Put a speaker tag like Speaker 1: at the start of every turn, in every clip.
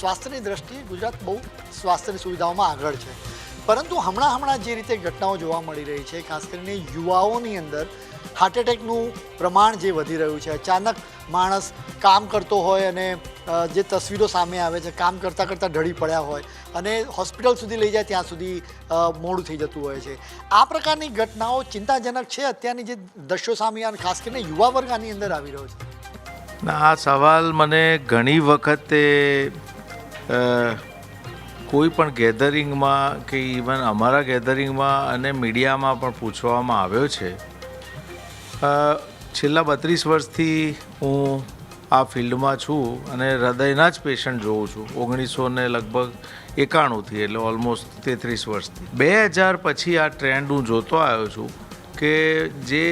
Speaker 1: સ્વાસ્થ્યની દ્રષ્ટિએ ગુજરાત બહુ સ્વાસ્થ્યની સુવિધાઓમાં આગળ છે. પરંતુ હમણાં હમણાં જે રીતે ઘટનાઓ જોવા મળી રહી છે, ખાસ કરીને યુવાઓની અંદર હાર્ટ એટેકનું પ્રમાણ જે વધી રહ્યું છે, અચાનક માણસ કામ કરતો હોય અને જે તસવીરો સામે આવે છે, કામ કરતાં કરતાં ઢળી પડ્યા હોય અને હોસ્પિટલ સુધી લઈ જાય ત્યાં સુધી મોડું થઈ જતું હોય છે. આ પ્રકારની ઘટનાઓ ચિંતાજનક છે, અત્યારની જે દ્રશ્યો સામે અને ખાસ કરીને યુવા વર્ગ આની અંદર આવી રહ્યો છે.
Speaker 2: આ સવાલ મને ઘણી વખતે કોઈ પણ ગેધરિંગમાં કે ઇવન અમારા ગેધરિંગમાં અને મીડિયામાં પણ પૂછવામાં આવ્યો છે. છેલ્લા બત્રીસ વર્ષથી હું આ ફિલ્ડમાં છું અને હૃદયના જ પેશન્ટ જોઉં છું. ઓગણીસો ને લગભગ એકાણુંથી એટલે ઓલમોસ્ટ તેત્રીસ વર્ષથી. બે હજાર પછી આ ટ્રેન્ડ હું જોતો આવ્યો છું કે જે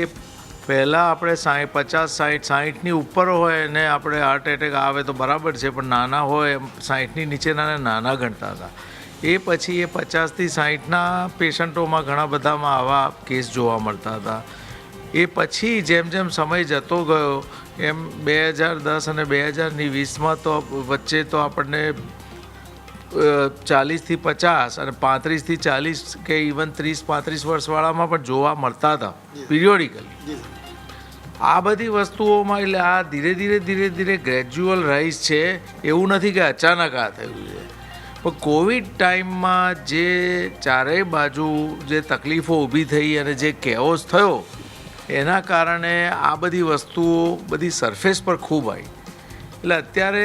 Speaker 2: પહેલાં આપણે સાઠ પચાસ સાઠ સાઠની ઉપર હોય ને આપણે હાર્ટ એટેક આવે તો બરાબર છે, પણ નાના હોય એમ સાઠની નીચેના નાના ગણતા હતા. એ પછી એ પચાસથી સાઠના પેશન્ટોમાં ઘણા બધામાં આવા કેસ જોવા મળતા હતા. એ પછી જેમ જેમ સમય જતો ગયો, એમ બે હજાર દસ અને બે હજારની વીસમાં તો વચ્ચે તો આપણને ચાલીસથી પચાસ અને પાંત્રીસથી ચાલીસ કે ઇવન ત્રીસ પાંત્રીસ વર્ષવાળામાં પણ જોવા મળતા હતા પિરિયોડિકલી આ બધી વસ્તુઓમાં એટલે આ ધીરે ધીરે ધીરે ધીરે ગ્રેજ્યુઅલ રાઇઝ છે એવું નથી કે અચાનક આ થયું છે. પણ કોવિડ ટાઈમમાં જે ચારેય બાજુ જે તકલીફો ઊભી થઈ અને જે કેઓસ થયો એના કારણે આ બધી વસ્તુઓ બધી સરફેસ પર ખૂબ આવી. એટલે અત્યારે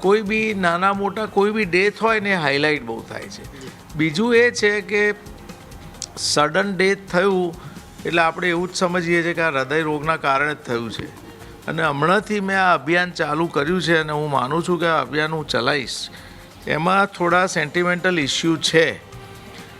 Speaker 2: કોઈ બી નાના મોટા કોઈ બી ડેથ હોય ને હાઇલાઇટ બહુ થાય છે. બીજું એ છે કે સડન ડેથ થયું એટલે આપણે એવું જ સમજીએ છીએ કે આ હૃદય રોગના કારણે જ થયું છે. અને હમણાંથી મેં આ અભિયાન ચાલુ કર્યું છે અને હું માનું છું કે આ અભિયાન હું ચલાવીશ. એમાં થોડા સેન્ટિમેન્ટલ ઇસ્યુ છે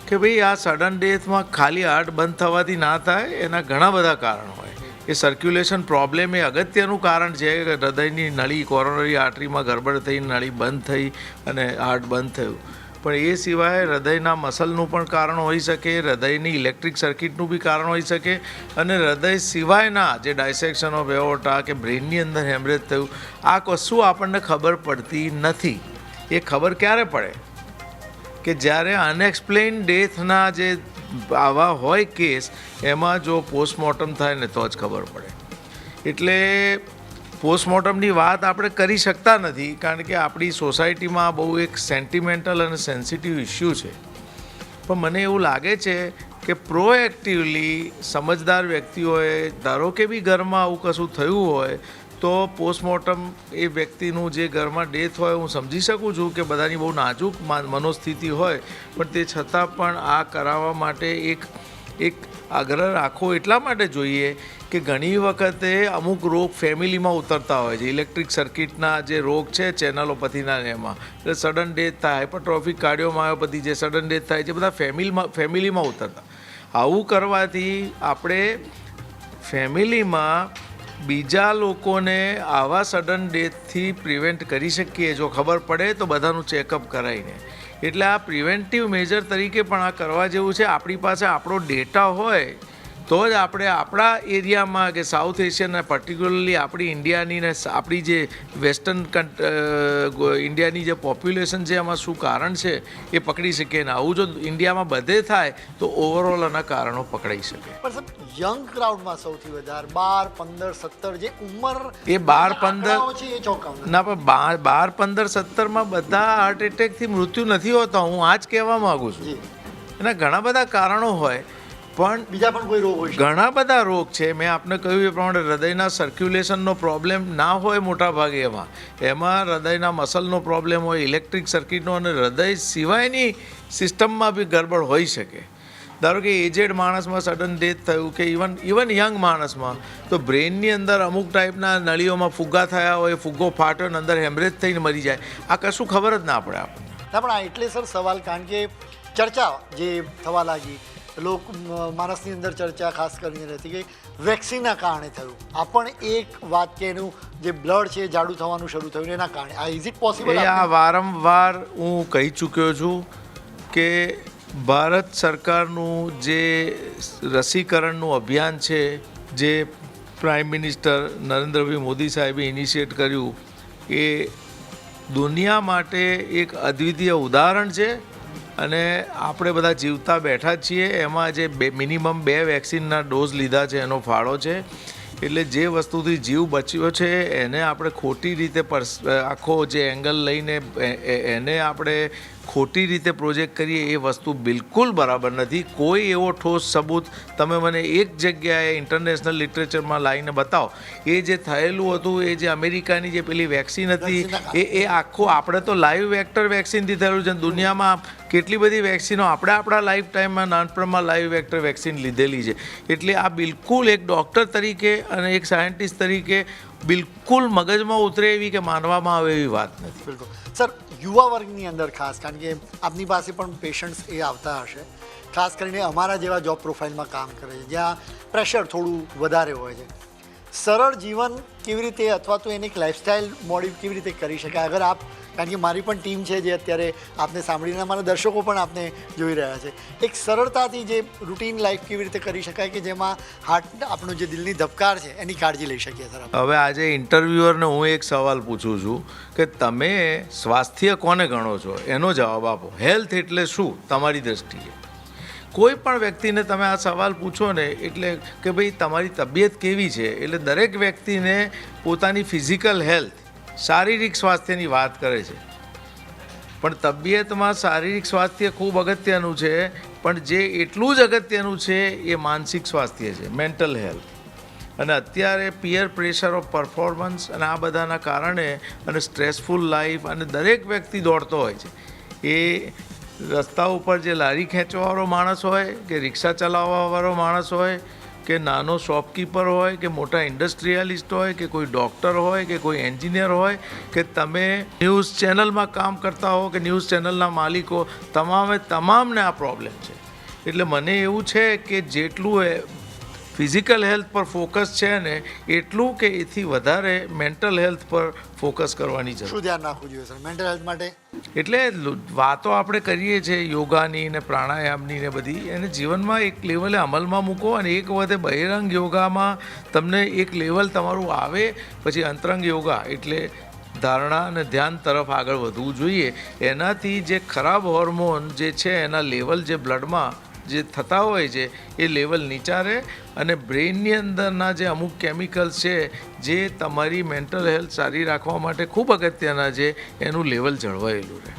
Speaker 2: કે ભાઈ આ સડન ડેથમાં ખાલી હાર્ટ બંધ થવાથી ના થાય, એના ઘણા બધા કારણ. એ સર્ક્યુલેશન પ્રોબ્લેમ એ અગત્યનું કારણ છે કે હૃદયની નળી કોરોનરી આર્ટરીમાં ગરબડ થઈ, નળી બંધ થઈ અને હાર્ટ બંધ થયું. પણ એ સિવાય હૃદયના મસલનું પણ કારણ હોઈ શકે, હૃદયની ઇલેક્ટ્રિક સર્કિટનું બી કારણ હોઈ શકે અને હૃદય સિવાયના જે ડાયસેક્શન ઓફ એવોટા કે બ્રેનની અંદર હેમરેજ થયું, આ કશું આપણને ખબર પડતી નથી. એ ખબર ક્યારે પડે? કે જ્યારે અનએક્સપ્લેન ડેથના જે આવા હોય કેસ, એમાં જો પોસ્ટમોર્ટમ થાય ને તો જ ખબર પડે. એટલે પોસ્ટમોર્ટમની વાત આપણે કરી શકતા નથી, કારણ કે આપણી સોસાયટીમાં બહુ એક સેન્ટિમેન્ટલ અને સેન્સિટિવ ઇસ્યુ છે. પણ મને એવું લાગે છે કે પ્રોએક્ટિવલી સમજદાર વ્યક્તિઓએ, ધારો કે બી ઘરમાં આવું કશું થયું હોય તો પોસ્ટમોર્ટમ એ વ્યક્તિનું જે ઘરમાં ડેથ હોય, હું સમજી શકું છું કે બધાની બહુ નાજુક મનોસ્થિતિ હોય, પણ તે છતાં પણ આ કરાવવા માટે એક એક આગ્રહ રાખવો એટલા માટે જોઈએ કે ઘણી વખતે અમુક રોગ ફેમિલીમાં ઉતરતા હોય છે. ઇલેક્ટ્રિક સર્કિટના જે રોગ છે, ચેનલોપથીના એમાં. એટલે સડન ડેથ થાય હાઇપરટ્રોફિક કાર્ડિયોમાયોપથી જે સડન ડેથ થાય છે, બધા ફેમિલીમાં ફેમિલીમાં ઉતરતા. આવું કરવાથી આપણે ફેમિલીમાં બીજા લોકોને આવા સડન ડેથથી પ્રિવેન્ટ કરી શકીએ, જો ખબર પડે તો બધાનું ચેકઅપ કરાવીને. એટલે આ પ્રિવેન્ટિવ મેજર તરીકે પણ આ કરવા જેવું છે. આપણી પાસે આપણો ડેટા હોય તો જ આપણે આપણા એરિયામાં કે સાઉથ એશિયાના પર્ટિક્યુલરલી આપણી ઇન્ડિયાની ને આપણી જે વેસ્ટર્ન ઇન્ડિયાની જે પોપ્યુલેશન છે એમાં શું કારણ છે એ પકડી શકીએ ને. આવું જો ઇન્ડિયામાં બધે થાય તો ઓવરઓલ આના કારણો પકડાઈ શકે.
Speaker 1: પણ યંગ ક્રાઉડમાં સૌથી વધારે બાર પંદર સત્તર જે ઉંમર
Speaker 2: એ 12, 15
Speaker 1: આંકડાઓ છે એ ચોંકાવનારા.
Speaker 2: ના પણ બાર બાર પંદર સત્તરમાં બધા હાર્ટ એટેકથી મૃત્યુ નથી હોતા હું આ જ કહેવા માગું છું. એના ઘણા બધા કારણો હોય. પણ
Speaker 1: બીજા પણ કોઈ રોગ હોય
Speaker 2: ઘણા બધા રોગ છે. મેં આપને કહ્યું એ પ્રમાણે હૃદયના સર્ક્યુલેશનનો પ્રોબ્લેમ ના હોય મોટા ભાગે એમાં. એમાં હૃદયના મસલનો પ્રોબ્લેમ હોય ઇલેક્ટ્રિક સર્કિટનો અને હૃદય સિવાયની સિસ્ટમમાં બી ગડબડ હોઈ શકે. ધારો કે એજેડ માણસમાં સડન ડેથ થયું કે ઇવન ઇવન યંગ માણસમાં તો બ્રેનની અંદર અમુક ટાઈપના નળીઓમાં ફુગ્ગા થયા હોય ફુગ્ગો ફાટ્યો ને અંદર હેમરેજ થઈને મરી જાય. આ કશું ખબર જ ના પડે આપણને.
Speaker 1: પણ આ એટલે સર સવાલ કારણ કે ચર્ચા જે થવા લાગી લોક માણસની અંદર ચર્ચા ખાસ કરીને રહેતી કે વેક્સિનના કારણે થયું. આ પણ એક વાત કે એનું જે બ્લડ છે જાડું થવાનું શરૂ થયું એના કારણે. આ ઇઝ ઇટ પોસિબલ
Speaker 2: આ વારંવાર હું કહી ચૂક્યો છું કે ભારત સરકારનું જે રસીકરણનું અભિયાન છે જે પ્રાઇમ મિનિસ્ટર નરેન્દ્રભાઈ મોદી સાહેબે ઇનિશિએટ કર્યું એ દુનિયા માટે એક અદ્વિતીય ઉદાહરણ છે. અને આપણે બધા જીવતા બેઠા છીએ. એમાં જે બે મિનિમમ બે વેક્સિનના ડોઝ લીધા છે, એનો ફાળો છે. એટલે જે વસ્તુથી જીવ બચ્યો છે, એને આપણે ખોટી રીતે આખો જે એંગલ લઈને એને આપણે ખોટી રીતે પ્રોજેક્ટ કરીએ એ વસ્તુ બિલકુલ બરાબર નથી. કોઈ એવો ઠોસ સબૂત તમે મને એક જગ્યાએ ઇન્ટરનેશનલ લિટરેચરમાં લાવીને બતાવો. એ જે થયેલું હતું એ જે અમેરિકાની જે પેલી વેક્સિન હતી એ એ આખું આપણે તો લાઈવ વેક્ટર વેક્સિનથી થયેલું છે. દુનિયામાં કેટલી બધી વેક્સિનો આપણે આપણા લાઈફ ટાઈમમાં નાનપણમાં લાઈવ વેક્ટર વેક્સિન લીધેલી છે. એટલે આ બિલકુલ એક ડૉક્ટર તરીકે અને એક સાયન્ટિસ્ટ તરીકે બિલકુલ મગજમાં ઉતરે એવી કે માનવામાં આવે એવી વાત નથી.
Speaker 1: બિલકુલ. સર, યુવા વર્ગની અંદર ખાસ, કારણ કે આપની પાસે પણ પેશન્ટ્સ એ આવતા હશે. ખાસ કરીને અમારા જેવા જોબ પ્રોફાઇલમાં કામ કરે છે, જ્યાં પ્રેશર થોડું વધારે હોય છે. સરળ જીવન કેવી રીતે અથવા તો એને એક લાઇફસ્ટાઇલ મોડી કેવી રીતે કરી શકાય? અગર આપ કારણ કે મારી પણ ટીમ છે જે અત્યારે આપને સાંભળીને મારા દર્શકો પણ આપને જોઈ રહ્યા છે. એક સરળતાથી જે રૂટીન લાઈફ કેવી રીતે કરી શકાય કે જેમાં હાર્ટ આપણો જે દિલની ધબકાર છે એની કાળજી લઈ શકીએ સર
Speaker 2: હવે આજે ઇન્ટરવ્યુઅરને હું એક સવાલ પૂછું છું કે તમે સ્વાસ્થ્ય કોને ગણો છો? એનો જવાબ આપો. હેલ્થ એટલે શું? તમારી દ્રષ્ટિએ. કોઈ પણ વ્યક્તિને તમે આ સવાલ પૂછો ને એટલે કે ભાઈ તમારી તબિયત કેવી છે? એટલે દરેક વ્યક્તિને પોતાની ફિઝિકલ હેલ્થ શારીરિક સ્વાસ્થ્યની વાત કરે છે. પણ તબિયતમાં શારીરિક સ્વાસ્થ્ય ખૂબ અગત્યનું છે, પણ જે એટલું જ અગત્યનું છે એ માનસિક સ્વાસ્થ્ય છે મેન્ટલ હેલ્થ અને અત્યારે પિયર પ્રેશર ઓફ પરફોર્મન્સ અને આ બધાના કારણે અને સ્ટ્રેસફુલ લાઈફ અને દરેક વ્યક્તિ દોડતો હોય છે. એ રસ્તા ઉપર જે લારી ખેંચવાવાળો માણસ હોય કે રિક્ષા ચલાવવાવાળો માણસ હોય કે નાનો શોપકીપર હોય, કે મોટા ઇન્ડસ્ટ્રીયાલિસ્ટ હોય, કે કોઈ ડૉક્ટર હોય, કે કોઈ એન્જિનિયર હોય, કે તમે ન્યૂઝ ચેનલમાં કામ કરતા હો, કે ન્યૂઝ ચેનલના માલિકો, તમામે તમામને આ પ્રોબ્લેમ છે. એટલે મને એવું છે કે જેટલું ફિઝિકલ હેલ્થ પર ફોકસ છે ને એટલું કે એથી વધારે મેન્ટલ હેલ્થ પર ફોકસ કરવાની જરૂર.
Speaker 1: શું ધ્યાન રાખવું જોઈએ સર? મેન્ટલ હેલ્થ માટે?
Speaker 2: એટલે વાતો આપણે કરીએ છીએ યોગાની ને પ્રાણાયામની ને બધી એને જીવનમાં એક લેવલે અમલમાં મૂકો અને એક વખતે બહિરંગ યોગામાં તમને એક લેવલ તમારું આવે પછી અંતરંગ યોગા એટલે ધારણા અને ધ્યાન તરફ આગળ વધવું જોઈએ. એનાથી જે ખરાબ હોર્મોન જે છે એના લેવલ જે બ્લડમાં જે થતા હોય છે, એ લેવલ નીચા રહે અને બ્રેઇનની અંદરના જે અમુક કેમિકલ્સ છે, જે તમારી મેન્ટલ હેલ્થ સારી રાખવા માટે ખૂબ અગત્યના છે, એનું લેવલ જળવાયેલું રહે.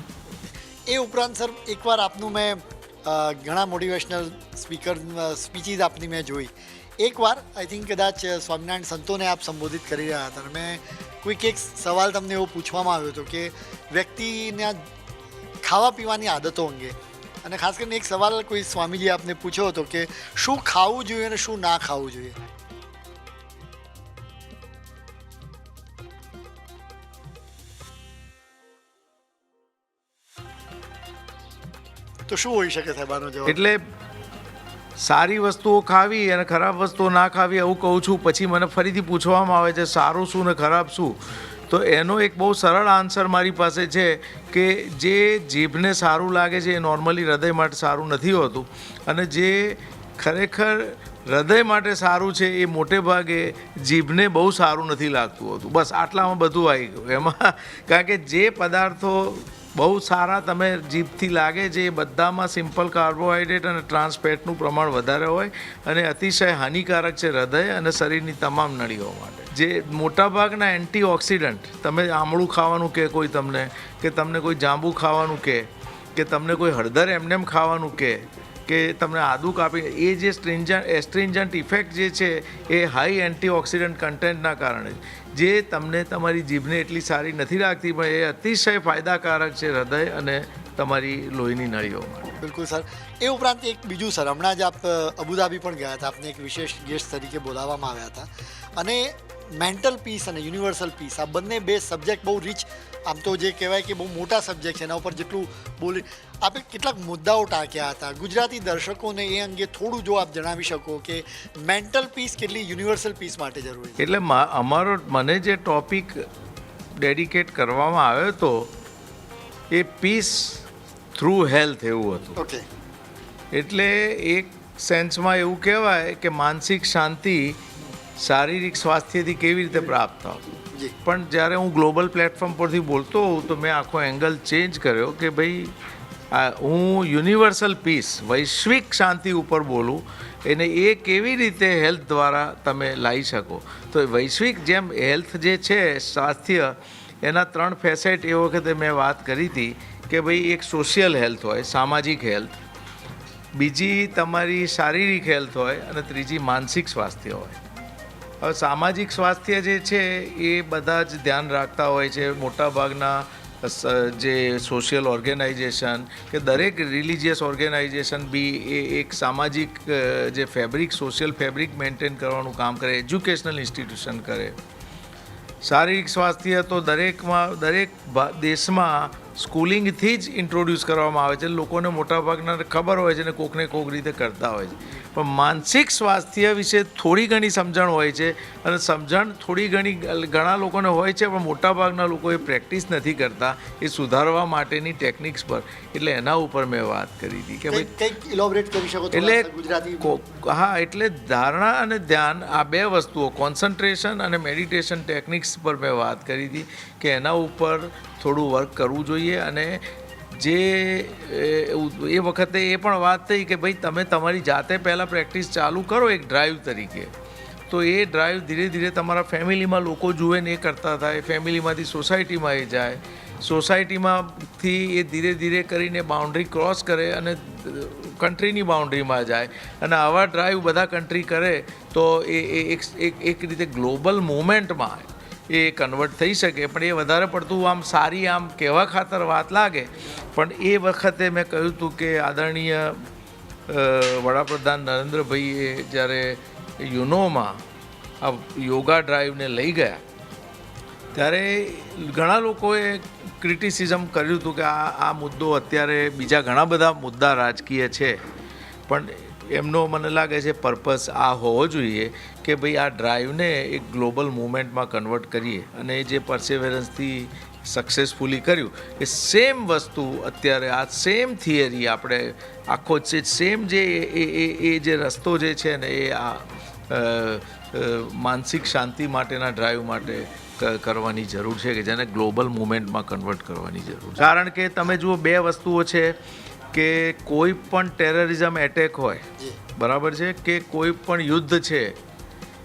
Speaker 1: એ ઉપરાંત સર, એકવાર આપનું મેં ઘણા મોટિવેશનલ સ્પીકર સ્પીચીસ આપની મેં જોઈ. એકવાર આઈ થિંક કદાચ સ્વામિનારાયણ સંતોને આપ સંબોધિત કરી રહ્યા હતા. અને મેં કોઈક એક સવાલ તમને એવો પૂછવામાં આવ્યો હતો કે વ્યક્તિના ખાવા પીવાની આદતો અંગે અને ખાસ કરીને એક સવાલ કોઈ સ્વામીજી આપને પૂછ્યો હતો કે શું ખાવું જોઈએ અને શું ના ખાવું જોઈએ? તો શું હોઈ શકે સાહેબ આનો જવાબ?
Speaker 2: એટલે સારી વસ્તુઓ ખાવી અને ખરાબ વસ્તુઓ ના ખાવી એવું કહું છું. પછી મને ફરીથી પૂછવામાં આવે છે, સારું શું ને ખરાબ શું? તો એનો એક બહુ સરળ આન્સર મારી પાસે છે કે જે જીભને સારું લાગે છે એ નોર્મલી હૃદય માટે સારું નથી હોતું. અને જે ખરેખર હૃદય માટે સારું છે એ મોટે ભાગે જીભને બહુ સારું નથી લાગતું હોતું. બસ આટલામાં બધું આવી ગયું. એમાં કારણ કે જે પદાર્થો બહુ સારા તમે જીભથી લાગે છે, એ બધામાં સિમ્પલ કાર્બોહાઈડ્રેટ અને ટ્રાન્સફેટનું પ્રમાણ વધારે હોય અને અતિશય હાનિકારક છે હૃદય અને શરીરની તમામ નળીઓ માટે. જે મોટાભાગના એન્ટીઓક્સિડન્ટ, તમે આમળું ખાવાનું કે કોઈ તમને, કે તમને કોઈ જાંબુ ખાવાનું કે કે તમને કોઈ હળદર એમનેમ ખાવાનું કે કે તમને આદુ કાપી એ જે સ્ટ્રિન્જન્ટ એસ્ટ્રિન્જન્ટ ઇફેક્ટ જે છે, એ હાઈ એન્ટીઓક્સિડન્ટ કન્ટેન્ટના કારણે જે તમને તમારી જીભને એટલી સારી નથી લાગતી, પણ એ અતિશય ફાયદાકારક છે હૃદય અને તમારી લોહીની નળીઓ માટે.
Speaker 1: બિલકુલ, સર. એ ઉપરાંત એક બીજું, સર, હમણાં જ આપ, અબુધાબી પણ ગયા હતા. આપને એક વિશેષ ગેસ્ટ તરીકે બોલાવવામાં આવ્યા હતા. અને મેન્ટલ પીસ અને યુનિવર્સલ પીસ આ બંને બે સબ્જેક્ટ બહુ રીચ આમ તો જે કહેવાય કે બહુ મોટા સબ્જેક્ટ છે એના ઉપર જેટલું બોલી આપે કેટલાક મુદ્દાઓ ટાંક્યા હતા. ગુજરાતી દર્શકોને એ અંગે થોડું જો આપ જણાવી શકો કે મેન્ટલ પીસ કેટલી યુનિવર્સલ પીસ માટે જરૂરી છે.
Speaker 2: એટલે અમારો મને જે ટોપિક ડેડિકેટ કરવામાં આવ્યો હતો એ પીસ થ્રુ હેલ્થ એવું હતું.
Speaker 1: ઓકે
Speaker 2: એટલે એક સેન્સમાં એવું કહેવાય કે માનસિક શાંતિ શારીરિક સ્વાસ્થ્યથી કેવી રીતે પ્રાપ્ત
Speaker 1: થાવ?
Speaker 2: પણ જ્યારે હું ગ્લોબલ પ્લેટફોર્મ પરથી બોલતો હોઉં તો મેં આખો એંગલ ચેન્જ કર્યો કે ભાઈ આ હું યુનિવર્સલ પીસ વૈશ્વિક શાંતિ ઉપર બોલું એને એ કેવી રીતે હેલ્થ દ્વારા તમે લાવી શકો? તો વૈશ્વિક જેમ હેલ્થ જે છે સ્વાસ્થ્ય એના ત્રણ ફેસેટ એ વખતે મેં વાત કરી હતી કે ભાઈ એક સોશિયલ હેલ્થ હોય સામાજિક હેલ્થ બીજી તમારી શારીરિક હેલ્થ હોય અને ત્રીજી માનસિક સ્વાસ્થ્ય હોય. હવે સામાજિક સ્વાસ્થ્ય જે છે એ બધા જ ધ્યાન રાખતા હોય છે. મોટાભાગના જે સોશિયલ ઓર્ગેનાઇઝેશન કે દરેક રિલિજિયસ ઓર્ગેનાઇઝેશન બી એ એક સામાજિક જે ફેબ્રિક સોશિયલ ફેબ્રિક મેન્ટેન કરવાનું કામ કરે એજ્યુકેશનલ ઇન્સ્ટિટ્યુશન કરે. શારીરિક સ્વાસ્થ્ય તો દરેકમાં, દરેક દેશમાં સ્કૂલિંગથી જ ઇન્ટ્રોડ્યુસ કરવામાં આવે છે. લોકોને મોટાભાગના ખબર હોય છે ને કોકને કોક રીતે કરતા હોય છે. પણ માનસિક સ્વાસ્થ્ય વિશે થોડી ઘણી સમજણ હોય છે અને સમજણ થોડી ઘણી ઘણા લોકોને હોય છે પણ મોટાભાગના લોકો એ પ્રેક્ટિસ નથી કરતા એ સુધારવા માટેની ટેકનિક્સ પર. એટલે એના ઉપર મેં વાત કરી હતી કે ભાઈ
Speaker 1: ઇલોબરેટ કરી શકો
Speaker 2: એટલે
Speaker 1: ગુજરાતી
Speaker 2: હા એટલે ધારણા અને ધ્યાન આ બે વસ્તુઓ કોન્સન્ટ્રેશન અને મેડિટેશન ટેકનિક્સ પર મેં વાત કરી હતી. કે એના ઉપર થોડું વર્ક કરવું જોઈએ અને જે, એ વખતે એ પણ વાત થઈ કે ભાઈ તમે તમારી જાતે પહેલાં પ્રેક્ટિસ ચાલુ કરો એક ડ્રાઈવ તરીકે. તો એ ડ્રાઈવ ધીરે ધીરે તમારા ફેમિલીમાં લોકો જુએ ને એ કરતા થાય, ફેમિલીમાંથી સોસાયટીમાં એ જાય. સોસાયટીમાંથી એ ધીરે ધીરે કરીને બાઉન્ડ્રી ક્રોસ કરે અને કન્ટ્રીની બાઉન્ડ્રીમાં જાય. અને આવા ડ્રાઈવ બધા કન્ટ્રી કરે તો એ એક એક રીતે ગ્લોબલ મુવમેન્ટમાં એ કન્વર્ટ થઈ શકે, પણ એ વધારે પડતું આમ સારી આમ કહેવા ખાતર વાત લાગે. પણ એ વખતે મેં કહ્યું હતું કે આદરણીય વડાપ્રધાન નરેન્દ્રભાઈએ જ્યારે યુનોમાં આ યોગા ડ્રાઈવને લઈ ગયા, ત્યારે ઘણા લોકોએ ક્રિટિસિઝમ કર્યું હતું કે આ આ મુદ્દો અત્યારે બીજા ઘણા બધા મુદ્દા રાજકીય છે. પણ એમનો મને લાગે છે પર્પસ આ હોવો જોઈએ કે ભાઈ આ ડ્રાઈવને એક ગ્લોબલ મુવમેન્ટમાં કન્વર્ટ કરીએ અને એ જે પરસેવેરન્સથી સક્સેસફુલી કર્યું, એ સેમ વસ્તુ અત્યારે આ સેમ થિયરી આપણે આખો જે સેમ જે એ એ જે રસ્તો જે છે ને એ આ માનસિક શાંતિ માટેના ડ્રાઈવ માટે કરવાની જરૂર છે કે જેને ગ્લોબલ મુવમેન્ટમાં કન્વર્ટ કરવાની જરૂર છે. કારણ કે તમે જુઓ બે વસ્તુઓ છે કે કોઈ પણ ટેરરિઝમ એટેક હોય બરાબર છે? કે કોઈ પણ યુદ્ધ છે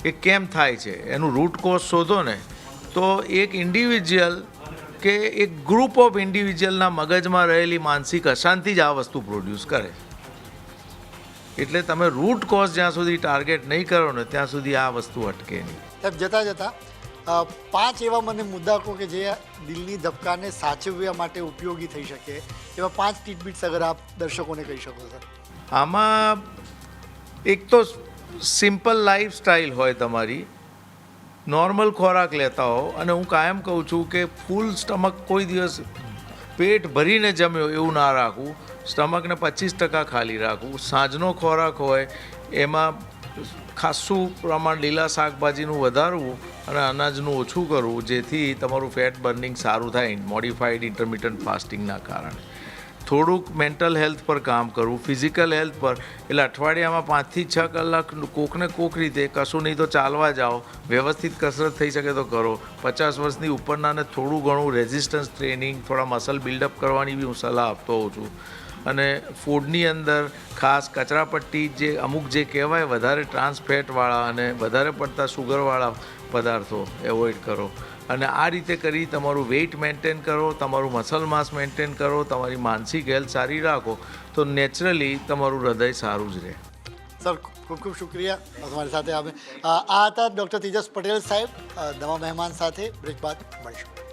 Speaker 2: એ કેમ થાય છે? એનું રૂટ કોઝ શોધો ને તો એક ઇન્ડિવિજ્યુઅલ કે એક ગ્રુપ ઓફ ઇન્ડિવિજ્યુઅલના મગજમાં રહેલી માનસિક અશાંતિ જ આ વસ્તુ પ્રોડ્યુસ કરે. એટલે તમે રૂટ કોઝ જ્યાં સુધી ટાર્ગેટ નહીં કરો ને ત્યાં સુધી આ વસ્તુ અટકે નહીં.
Speaker 1: જતા જતા પાંચ એવા મને મુદ્દા કહો કે જે દિલની ધબકાને સાચવવા માટે ઉપયોગી થઈ શકે, એવા પાંચ ટીટબીટ્સ અગર આપ દર્શકોને કહી શકો, સર.
Speaker 2: આમાં એક તો સિમ્પલ લાઈફ સ્ટાઇલ હોય તમારી નોર્મલ ખોરાક લેતા હો અને હું કાયમ કહું છું કે ફૂલ સ્ટમક કોઈ દિવસ પેટ ભરીને જમ્યો એવું ના રાખવું સ્ટમકને પચીસ ટકા ખાલી રાખવું. સાંજનો ખોરાક હોય, એમાં ખાસ્સું પ્રમાણ લીલા શાકભાજીનું વધારવું અને અનાજનું ઓછું કરવું, જેથી તમારું ફેટ બર્નિંગ સારું થાય મોડિફાઈડ ઇન્ટરમિટન્ટ ફાસ્ટિંગના કારણે. થોડુંક મેન્ટલ હેલ્થ પર કામ કરવું, ફિઝિકલ હેલ્થ પર. એટલે અઠવાડિયામાં પાંચથી છ કલાક કોકને કોક રીતે કશું નહીં તો ચાલવા જાઓ, વ્યવસ્થિત કસરત થઈ શકે તો કરો. પચાસ વર્ષની ઉપરનાને થોડું ઘણું રેઝિસ્ટન્સ ટ્રેનિંગ થોડા મસલ બિલ્ડઅપ કરવાની બી હું સલાહ આપતો હોઉં છું. અને ફૂડની અંદર ખાસ કચરાપટ્ટી જે અમુક જે કહેવાય વધારે ટ્રાન્સફેટવાળા અને વધારે પડતા સુગરવાળા પદાર્થો એવોઇડ કરો. અને આ રીતે કરી તમારું વેઇટ મેન્ટેન કરો, તમારું મસલ માસ મેન્ટેન કરો, તમારી માનસિક હેલ્થ સારી રાખો, તો નેચરલી તમારું હૃદય સારું જ રહે.
Speaker 1: સર, ખૂબ ખૂબ શુક્રિયા. તમારી સાથે આવે આ હતા ડૉક્ટર તેજસ પટેલ સાહેબ નવા મહેમાન સાથે બ્રેક બાદ મળીશું.